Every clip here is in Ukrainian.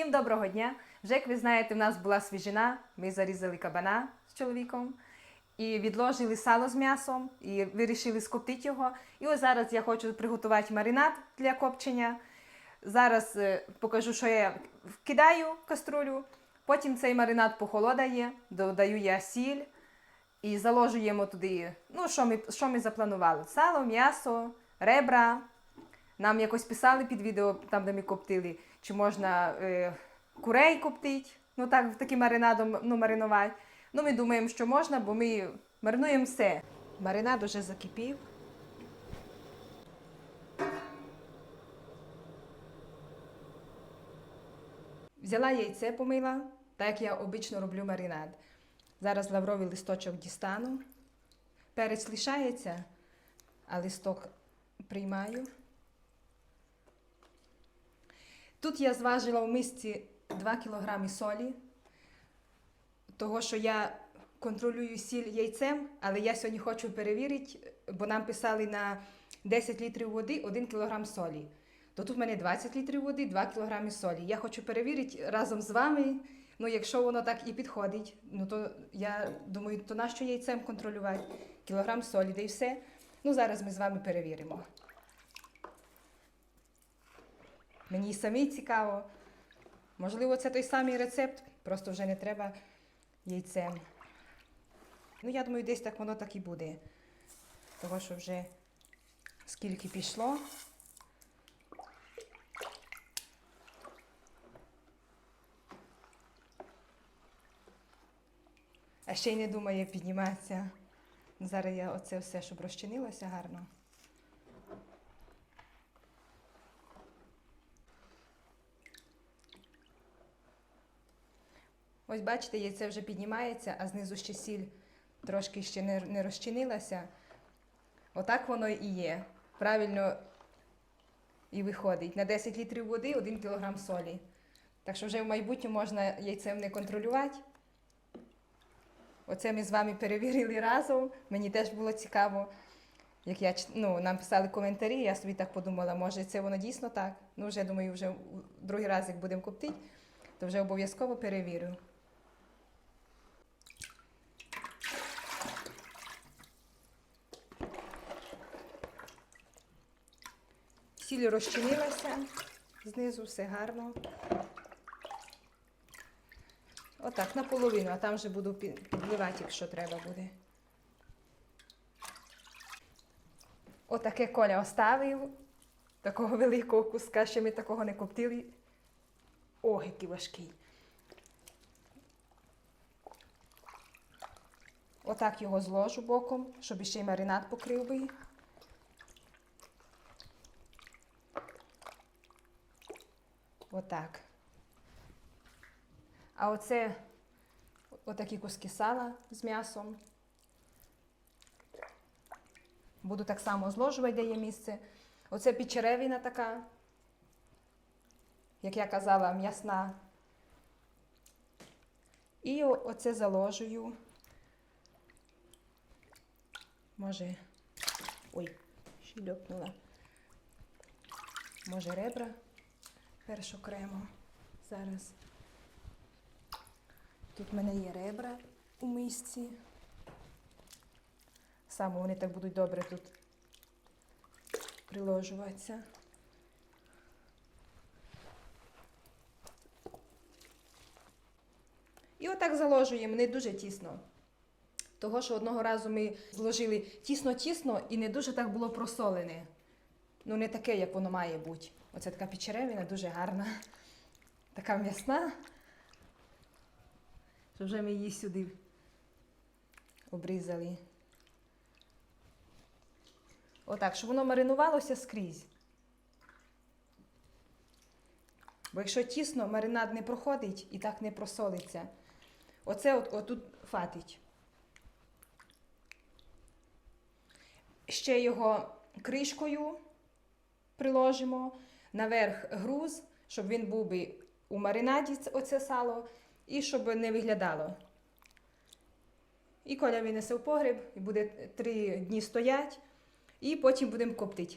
Всім доброго дня! Вже як ви знаєте, в нас була свіжина. Ми зарізали кабана з чоловіком і відложили сало з м'ясом і вирішили скоптити його. І ось зараз я хочу приготувати маринад для копчення. Зараз е, покажу, що я вкидаю каструлю. Потім цей маринад похолодає, додаю я сіль і заложуємо туди, ну, що ми, що ми запланували: сало, м'ясо, ребра. Нам якось писали під відео, там, де ми коптили, чи можна е, курей коптити, ну так, таким маринадом ну, маринувати. Ну, ми думаємо, що можна, бо ми маринуємо все. Маринад уже закипів. Взяла яйце, помила, так як я обично роблю маринад. Зараз лавровий листочок дістану. Перець лишається, а листок приймаю. Тут я зважила в мисці 2 кг солі, того, що я контролюю сіль яйцем, але я сьогодні хочу перевірити, бо нам писали на 10 літрів води 1 кг солі. То тут в мене 20 літрів води, 2 кг солі. Я хочу перевірити разом з вами. Ну, якщо воно так і підходить, ну то я думаю, то нащо яйцем контролювати? Кілограм солі, де й все. Ну, зараз ми з вами перевіримо. Мені самі цікаво. Можливо, це той самий рецепт, просто вже не треба яйцем. Ну, я думаю, десь так воно так і буде. Того, що вже скільки пішло. А ще й не думає підніматися. Зараз я оце все, щоб розчинилося гарно. Ось бачите, яйце вже піднімається, а знизу ще сіль трошки ще не, не розчинилася. Отак воно і є. Правильно і виходить. На 10 літрів води 1 кг солі. Так що вже в майбутньому можна яйцем не контролювати. Оце ми з вами перевірили разом. Мені теж було цікаво. Як я ну, нам писали коментарі, я собі так подумала, може це воно дійсно так. Ну, вже думаю, вже другий раз, як будемо коптити, то вже обов'язково перевірю. Сіль розчинилася, знизу все гарно. Отак, наполовину, а там вже буду підливати, якщо треба буде. Отаке Коля оставив. Такого великого куска, ще ми такого не коптили. Ох, який важкий. Отак його зложу боком, щоб ще й маринад покрив би. Отак. А оце отакі куски сала з м'ясом. Буду так само зложувати, де є місце. Оце печеревина така, як я казала, м'ясна. І оце заложую. Може, ой, ще льопнула. Може, ребра перш окремо зараз. Тут в мене є ребра у мисці. Саме вони так будуть добре тут приложуватися. І отак заложуємо, не дуже тісно. Того, що одного разу ми зложили тісно-тісно і не дуже так було просолене. Ну, не таке, як воно має бути. Оце така печеревина, дуже гарна, така м'ясна. Що вже ми її сюди обрізали. Отак, щоб воно маринувалося скрізь. Бо якщо тісно, маринад не проходить і так не просолиться. Оце от, отут фатить. Ще його кришкою приложимо, наверх груз, щоб він був би у маринаді, оце сало, і щоб не виглядало. І коля винесе в погріб, і буде три дні стоять, і потім будемо коптити.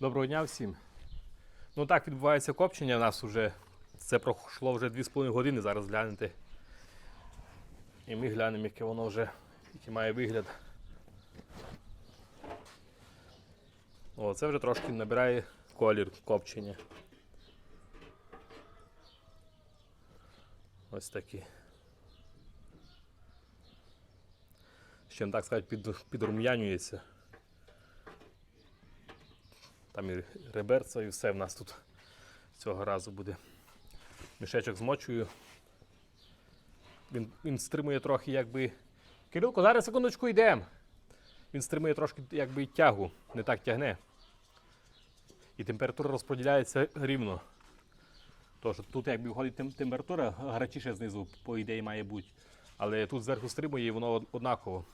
Доброго дня всім. Ну так відбувається копчення. У нас вже це пройшло вже 2,5 години. Зараз глянете. І ми глянемо, яке воно вже який має вигляд. О, це вже трошки набирає колір копчення. Ось такі. Ще так сказати, під, підрум'янюється. Там і реберця, і все в нас тут цього разу буде. Мішечок змочую. Він, він стримує трохи якби. Кирилко, зараз секундочку йдемо. Він стримує трошки якби тягу, не так тягне. І температура розподіляється рівно. Тож тут якби виходить тем- температура гарячіше знизу, по ідеї, має бути. Але тут зверху стримує і воно однаково.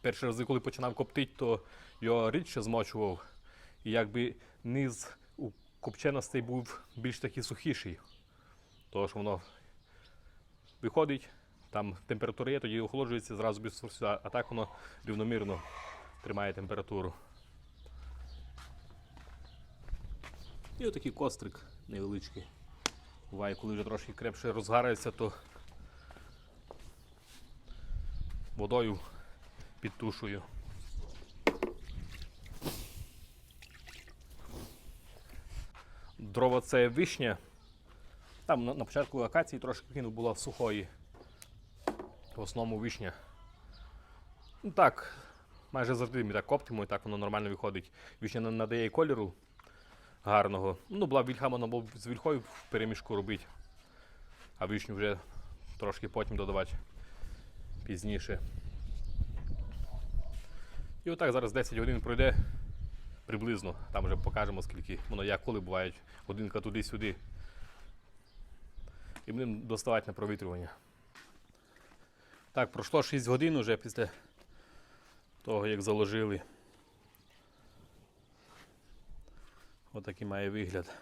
Перші рази, коли починав коптити, то його рідше змочував. І якби низ у копченостей був більш такий сухіший. Тому що воно виходить, там температура є, тоді охолоджується, зразу без сюди, а так воно рівномірно тримає температуру. І отакий кострик невеличкий. Буває, коли вже трошки крепше розгариться, то водою підтушую. Дрова це вишня. Там на, на початку акації трошки кинув була сухої. В основному вишня. Ну так, майже завжди ми так коптимо і так воно нормально виходить. Вишня на- надає і кольору гарного. Ну, була вільха, можна було з вільхою в перемішку робити. А вишню вже трошки потім додавати пізніше. І отак зараз 10 годин пройде приблизно. Там вже покажемо, скільки воно як коли бувають. Годинка туди-сюди. І будемо доставати на провітрювання. Так, пройшло 6 годин уже після того, як заложили. Отакий має вигляд.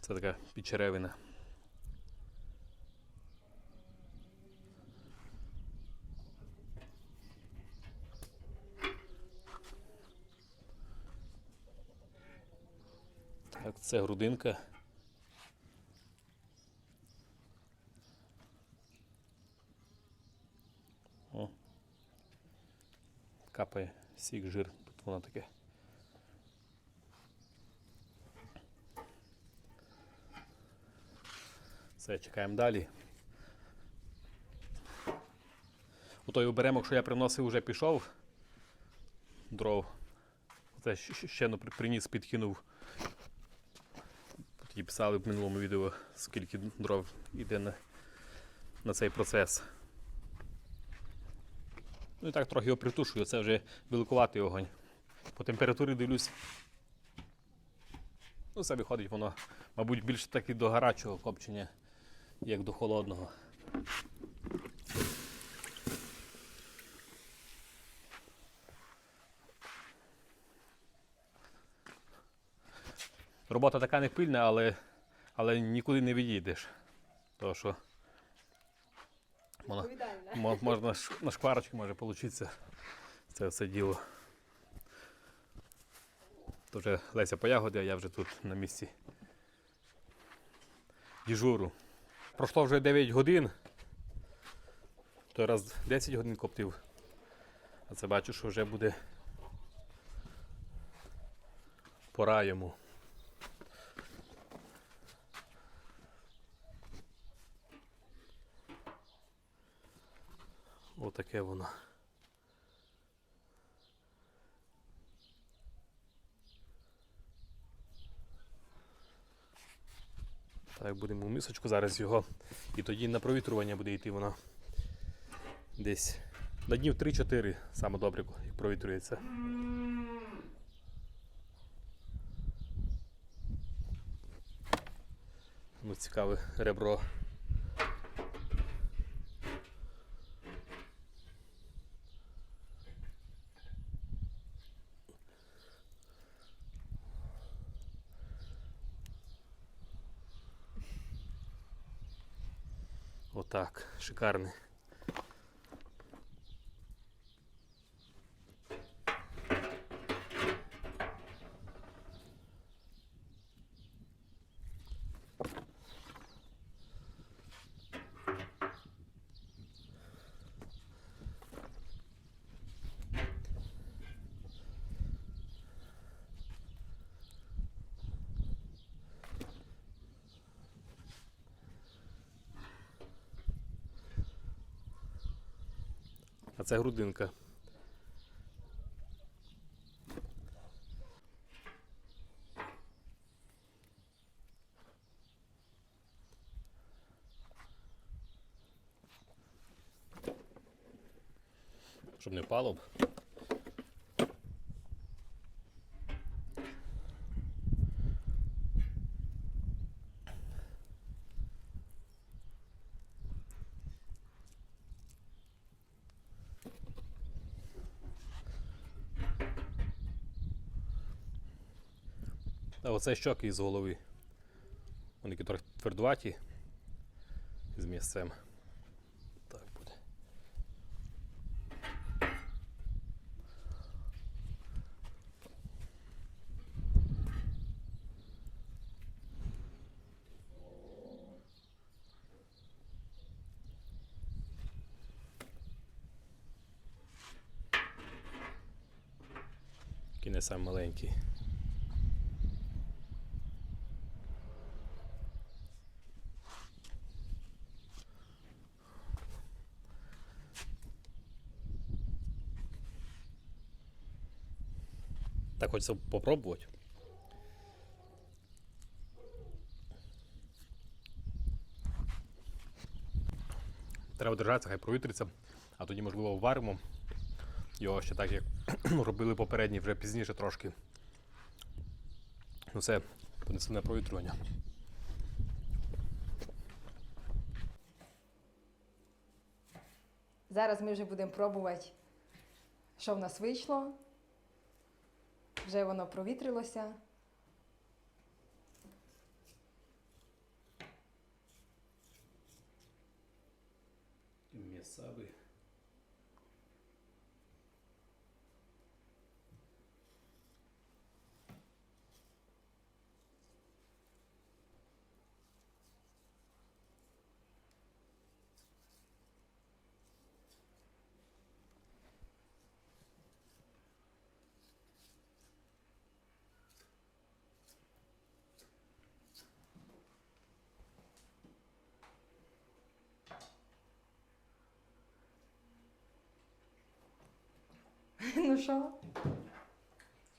Це така підчеревина. Так, це грудинка. О. Капає сік, жир, тут воно таке. Все, чекаємо далі. У той оберемок, що я приносив, вже пішов. Дров. Це ще приніс, підкинув. Тоді писали в минулому відео, скільки дров йде на, на цей процес. Ну і так трохи його притушую, це вже великуватий огонь. По температурі дивлюсь. Ну, це виходить воно, мабуть, більше так і до гарячого копчення, як до холодного. Робота така не пильна, але, але нікуди не відійдеш. Тому що вона, Мо- Можна на шкварочку може вийти це все діло. То вже Леся по ягоди, а я вже тут на місці діжуру. Пройшло вже 9 годин. Той раз 10 годин коптив. А це бачу, що вже буде пора йому. Отаке воно. Так, будемо в мисочку зараз його. І тоді на провітрювання буде йти воно десь на днів 3-4 саме добре, провітрюється. Ну, цікаве ребро. Отак, шикарний. Це грудинка. Щоб не впало б. А оце щоки із голови. Вони трохи твердуваті з місцем. Так буде. Такий не сам маленький. Так хочеться попробувати. Треба держатися, хай провітриться, а тоді, можливо, варимо його ще так, як робили попередні, вже пізніше трошки. Ну це понесене провітрювання. Зараз ми вже будемо пробувати, що в нас вийшло. Вже воно провітрилося. М'ясавий. Ну що?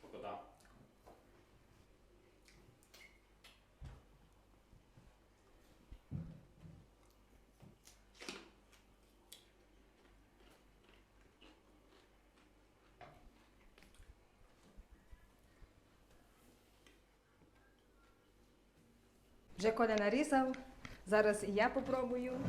Смакота. Вже Коля нарізав. Зараз і я попробую.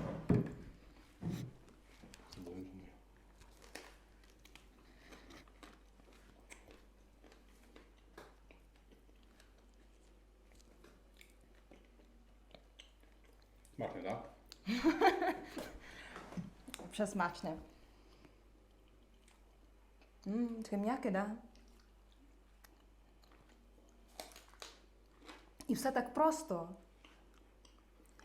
Так? Вже смачне. Мм, таке м'яке, да? І все так просто.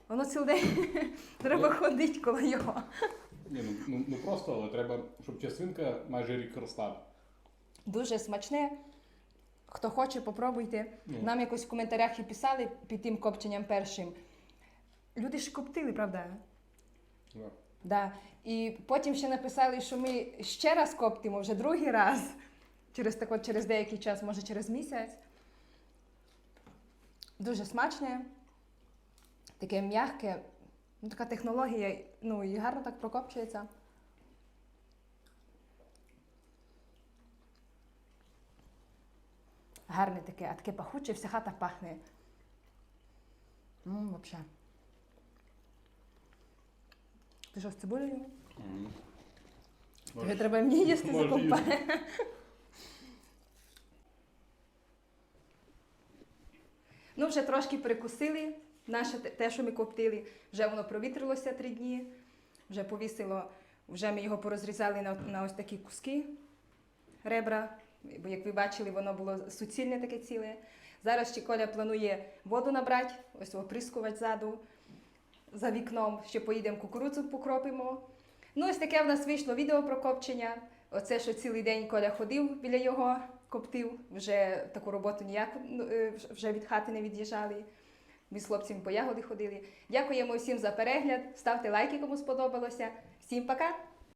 Воно цілий день треба ходити коло його. Ні, ну, ну, ну просто, але треба, щоб частинка майже рік росла. Дуже смачне. Хто хоче, попробуйте. Ну. Нам якось в коментарях і писали під тим копченням першим. Люди ж коптили, правда? Да. Да. І потім ще написали, що ми ще раз коптимо, вже другий раз. Через так от, через деякий час, може через місяць. Дуже смачне, таке м'яке, ну, така технологія, ну і гарно так прокопчується. Гарне таке, а таке пахуче, вся хата пахне. Взагалі. Ти що з цибулею? Мгм. Тобі треба мені їсти Може, закопати. Ну, вже трошки перекусили наше те- те, що ми коптили. Вже воно провітрилося три дні. вже повісило, вже ми його порозрізали на, на ось такі куски ребра. Бо як ви бачили, воно було суцільне таке ціле. Зараз ще Коля планує воду набрати, ось оприскувати ззаду за вікном, ще поїдемо кукурудзу покропимо. Ну, ось таке в нас вийшло відео про копчення. Оце, що цілий день Коля ходив біля його, коптив, вже таку роботу ніяку ну, е, вже від хати не від'їжджали. Ми з хлопцями по ягоди ходили. Дякуємо всім за перегляд. Ставте лайки, кому сподобалося. Всім пока!